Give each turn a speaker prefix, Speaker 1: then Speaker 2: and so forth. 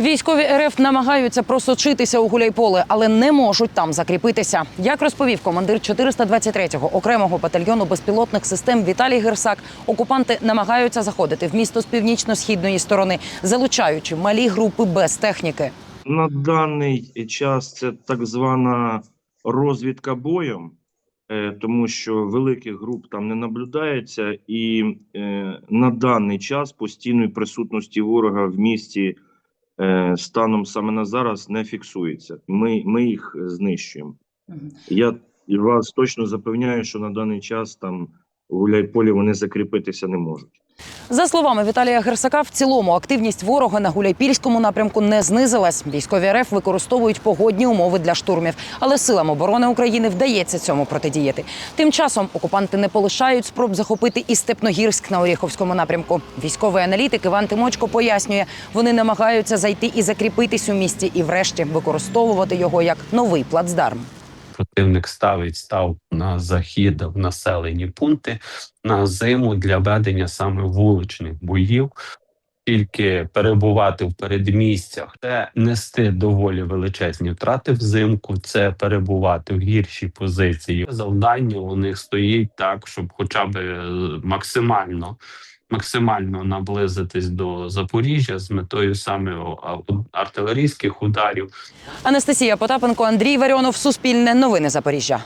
Speaker 1: Військові РФ намагаються просочитися у Гуляйполе, але не можуть там закріпитися. Як розповів командир 423-го окремого батальйону безпілотних систем Віталій Герсак, окупанти намагаються заходити в місто з північно-східної сторони, залучаючи малі групи без техніки.
Speaker 2: На даний час це так звана розвідка боєм, е, тому що великих груп там не наблюдається, і е, на даний час постійної присутності ворога в місті станом саме на зараз не фіксується. Ми, ми їх знищуємо. Я вас точно запевняю, що на даний час там у Гуляйполі вони закріпитися не можуть.
Speaker 1: За словами Віталія Герсака, в цілому активність ворога на Гуляйпільському напрямку не знизилась. Військові РФ використовують погодні умови для штурмів, але силам оборони України вдається цьому протидіяти. Тим часом окупанти не полишають спроб захопити і Степногірськ на Оріховському напрямку. Військовий аналітик Іван Тимочко пояснює, вони намагаються зайти і закріпитись у місті, і врешті використовувати його як новий плацдарм.
Speaker 3: Противник ставить ставку на захід в населені пункти на зиму для ведення саме вуличних боїв. Тільки перебувати в передмістях, це нести доволі величезні втрати взимку, це перебувати в гіршій позиції. Завдання у них стоїть так, щоб хоча б е, максимально максимально наблизитись до Запоріжжя з метою саме артилерійських ударів,
Speaker 1: Анастасія Потапенко, Андрій Варіонов, Суспільне новини Запоріжжя.